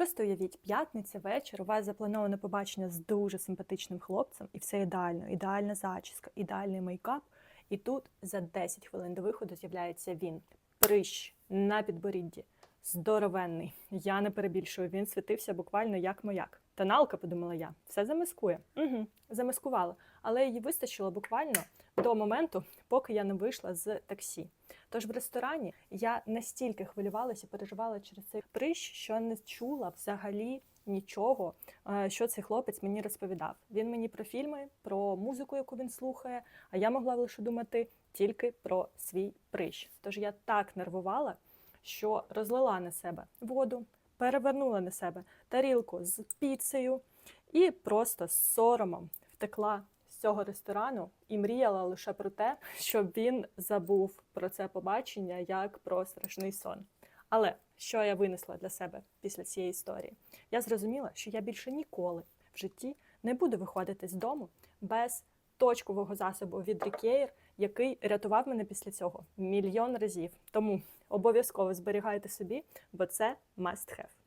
Просто уявіть, п'ятниця, вечір, у вас заплановане побачення з дуже симпатичним хлопцем, і все ідеально, ідеальна зачіска, ідеальний мейкап. І тут за 10 хвилин до виходу з'являється він. Прищ на підборідді. Здоровенний. Я не перебільшую. Він світився буквально як маяк. Тоналка, подумала я, все замискує. Угу, замискувала. Але її вистачило буквально до моменту, поки я не вийшла з таксі. Тож в ресторані я настільки хвилювалася, переживала через цей прищ, що не чула взагалі нічого, е, що цей хлопець мені розповідав. Він мені про фільми, про музику, яку він слухає, а я могла лише думати тільки про свій прищ. Тож я так нервувала, що розлила на себе воду, перевернула на себе тарілку з піцею і просто з соромом втекла з цього ресторану і мріяла лише про те, щоб він забув про це побачення як про страшний сон. Але що я винесла для себе після цієї історії? Я зрозуміла, що я більше ніколи в житті не буду виходити з дому без точкового засобу від Рікеєр, який рятував мене після цього мільйон разів. Тому обов'язково зберігайте собі, бо це must have.